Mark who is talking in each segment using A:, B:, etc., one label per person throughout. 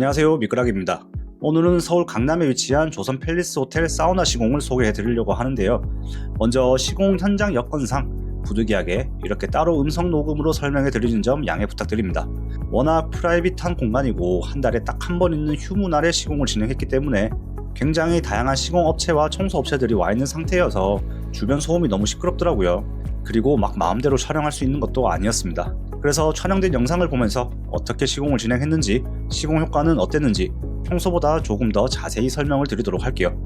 A: 안녕하세요 미끄락입니다. 오늘은 서울 강남에 위치한 조선 팰리스 호텔 사우나 시공을 소개해 드리려고 하는데요. 먼저 시공 현장 여건상 부득이하게 이렇게 따로 음성 녹음으로 설명해 드리는 점 양해 부탁드립니다. 워낙 프라이빗한 공간이고 한 달에 딱 한 번 있는 휴무 날에 시공을 진행했기 때문에 굉장히 다양한 시공 업체와 청소 업체들이 와 있는 상태여서 주변 소음이 너무 시끄럽더라고요. 그리고 막 마음대로 촬영할 수 있는 것도 아니었습니다. 그래서 촬영된 영상을 보면서 어떻게 시공을 진행했는지, 시공 효과는 어땠는지 평소보다 조금 더 자세히 설명을 드리도록 할게요.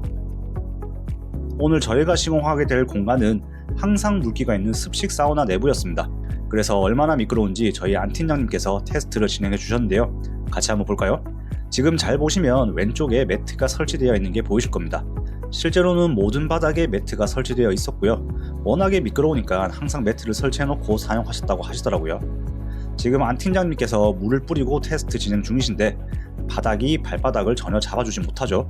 A: 오늘 저희가 시공하게 될 공간은 항상 물기가 있는 습식 사우나 내부였습니다. 그래서 얼마나 미끄러운지 저희 안 팀장님께서 테스트를 진행해 주셨는데요. 같이 한번 볼까요? 지금 잘 보시면 왼쪽에 매트가 설치되어 있는 게 보이실 겁니다. 실제로는 모든 바닥에 매트가 설치되어 있었고요. 워낙에 미끄러우니까 항상 매트를 설치해 놓고 사용하셨다고 하시더라고요. 지금 안 팀장님께서 물을 뿌리고 테스트 진행 중이신데 바닥이 발바닥을 전혀 잡아주지 못하죠.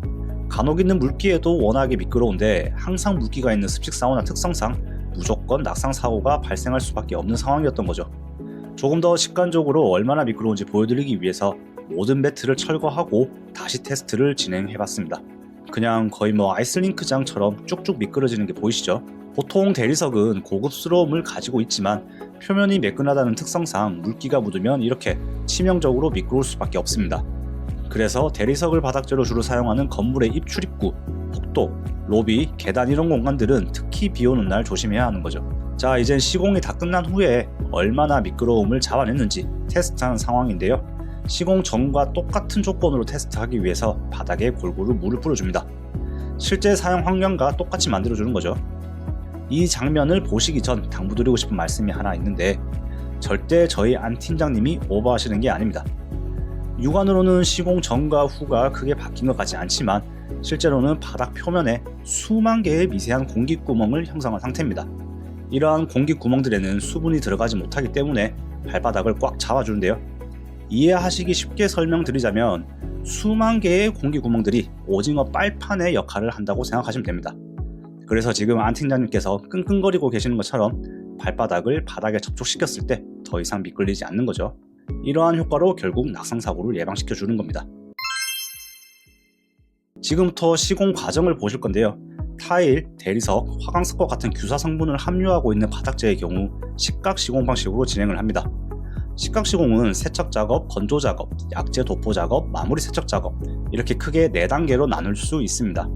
A: 간혹 있는 물기에도 워낙에 미끄러운데 항상 물기가 있는 습식 사우나 특성상 무조건 낙상 사고가 발생할 수밖에 없는 상황이었던 거죠. 조금 더 직관적으로 얼마나 미끄러운지 보여드리기 위해서 모든 매트를 철거하고 다시 테스트를 진행해봤습니다. 그냥 거의 뭐 아이슬링크장처럼 쭉쭉 미끄러지는 게 보이시죠? 보통 대리석은 고급스러움을 가지고 있지만 표면이 매끈하다는 특성상 물기가 묻으면 이렇게 치명적으로 미끄러울 수밖에 없습니다. 그래서 대리석을 바닥재로 주로 사용하는 건물의 입출입구, 복도, 로비, 계단 이런 공간들은 특히 비 오는 날 조심해야 하는 거죠. 자, 이젠 시공이 다 끝난 후에 얼마나 미끄러움을 잡아냈는지 테스트하는 상황인데요. 시공 전과 똑같은 조건으로 테스트하기 위해서 바닥에 골고루 물을 뿌려줍니다. 실제 사용 환경과 똑같이 만들어주는 거죠. 이 장면을 보시기 전 당부드리고 싶은 말씀이 하나 있는데 절대 저희 안 팀장님이 오버하시는 게 아닙니다. 육안으로는 시공 전과 후가 크게 바뀐 것 같지 않지만 실제로는 바닥 표면에 수만 개의 미세한 공기 구멍을 형성한 상태입니다. 이러한 공기 구멍들에는 수분이 들어가지 못하기 때문에 발바닥을 꽉 잡아주는데요. 이해하시기 쉽게 설명드리자면 수만 개의 공기 구멍들이 오징어 빨판의 역할을 한다고 생각하시면 됩니다. 그래서 지금 안 팀장님께서 끙끙거리고 계시는 것처럼 발바닥을 바닥에 접촉시켰을 때 더 이상 미끌리지 않는 거죠. 이러한 효과로 결국 낙상 사고를 예방시켜 주는 겁니다. 지금부터 시공 과정을 보실 건데요. 타일, 대리석, 화강석과 같은 규사 성분을 함유하고 있는 바닥재의 경우 식각 시공 방식으로 진행을 합니다. 식각 시공은 세척 작업, 건조 작업, 약재 도포 작업, 마무리 세척 작업 이렇게 크게 4단계로 나눌 수 있습니다.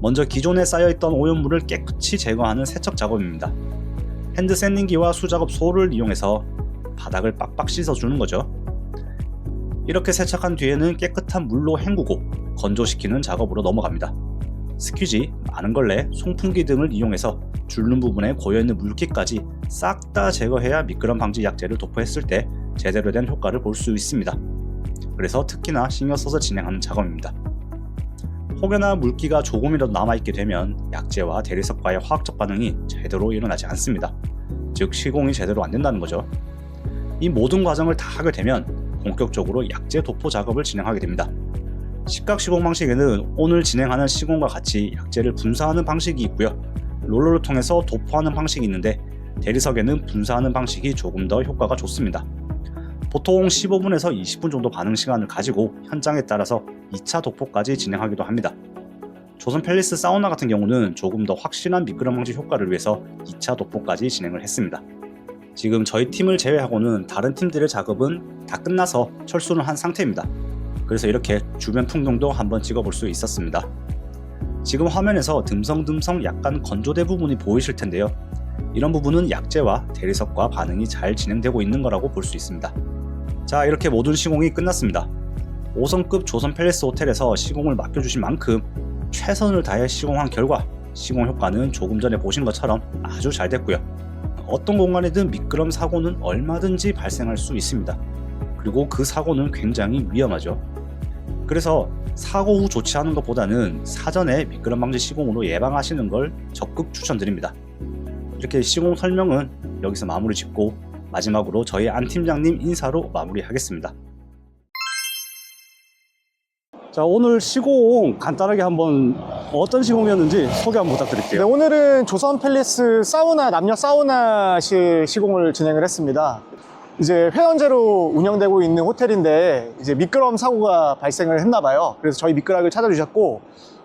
A: 먼저 기존에 쌓여있던 오염물을 깨끗이 제거하는 세척 작업입니다. 핸드 샌딩기와 수작업 소를 이용해서 바닥을 빡빡 씻어주는 거죠. 이렇게 세척한 뒤에는 깨끗한 물로 헹구고 건조시키는 작업으로 넘어갑니다. 스퀴지, 마른 걸레, 송풍기 등을 이용해서 줄눈 부분에 고여있는 물기까지 싹 다 제거해야 미끄럼 방지 약재를 도포했을 때 제대로 된 효과를 볼 수 있습니다. 그래서 특히나 신경 써서 진행하는 작업입니다. 혹여나 물기가 조금이라도 남아있게 되면 약재와 대리석과의 화학적 반응이 제대로 일어나지 않습니다. 즉 시공이 제대로 안 된다는 거죠. 이 모든 과정을 다 하게 되면 본격적으로 약재 도포 작업을 진행하게 됩니다. 식각 시공 방식에는 오늘 진행하는 시공과 같이 약재를 분사하는 방식이 있고요. 롤러를 통해서 도포하는 방식이 있는데 대리석에는 분사하는 방식이 조금 더 효과가 좋습니다. 보통 15분에서 20분 정도 반응 시간을 가지고 현장에 따라서 2차 도포까지 진행하기도 합니다. 조선 팰리스 사우나 같은 경우는 조금 더 확실한 미끄럼 방지 효과를 위해서 2차 도포까지 진행을 했습니다. 지금 저희 팀을 제외하고는 다른 팀들의 작업은 다 끝나서 철수를 한 상태입니다. 그래서 이렇게 주변 풍경도 한번 찍어볼 수 있었습니다. 지금 화면에서 듬성듬성 약간 건조대 부분이 보이실 텐데요. 이런 부분은 약재와 대리석과 반응이 잘 진행되고 있는 거라고 볼 수 있습니다. 자, 이렇게 모든 시공이 끝났습니다. 5성급 조선 팰리스 호텔에서 시공을 맡겨주신 만큼 최선을 다해 시공한 결과 시공 효과는 조금 전에 보신 것처럼 아주 잘 됐고요. 어떤 공간이든 미끄럼 사고는 얼마든지 발생할 수 있습니다. 그리고 그 사고는 굉장히 위험하죠. 그래서 사고 후 조치하는 것보다는 사전에 미끄럼 방지 시공으로 예방하시는 걸 적극 추천드립니다. 이렇게 시공 설명은 여기서 마무리 짓고 마지막으로 저희 안 팀장님 인사로 마무리하겠습니다. 자 오늘 시공 간단하게 한번 어떤 시공이었는지 소개 한번
B: 네,
A: 부탁드릴게요.
B: 오늘은 조선 팰리스 사우나 남녀 사우나실 시공을 진행을 했습니다. 이제 회원제로 운영되고 있는 호텔인데 이제 미끄럼 사고가 발생을 했나 봐요. 그래서 저희 미끄락을 찾아주셨고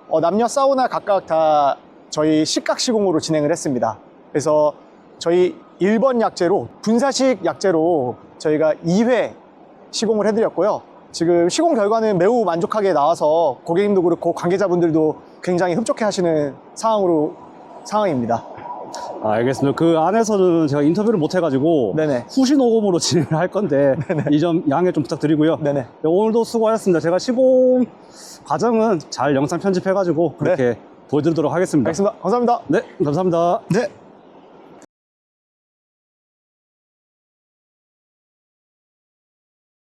B: 어, 남녀 사우나 각각 다 저희 식각 시공으로 진행을 했습니다. 그래서 저희 1번 약제로 분사식 약제로 저희가 2회 시공을 해드렸고요. 지금 시공 결과는 매우 만족하게 나와서 고객님도 그렇고 관계자분들도 굉장히 흡족해 하시는 상황으로 상황입니다.
C: 아, 알겠습니다. 그 안에서는 제가 인터뷰를 못 해가지고
B: 네네.
C: 후시 녹음으로 진행을 할 건데 이 점 양해 좀 부탁드리고요.
B: 네네.
C: 네, 오늘도 수고하셨습니다. 제가 시공 과정은 잘 영상 편집해가지고 그렇게 보여드리도록 하겠습니다.
B: 알겠습니다. 감사합니다.
C: 네, 감사합니다.
B: 네.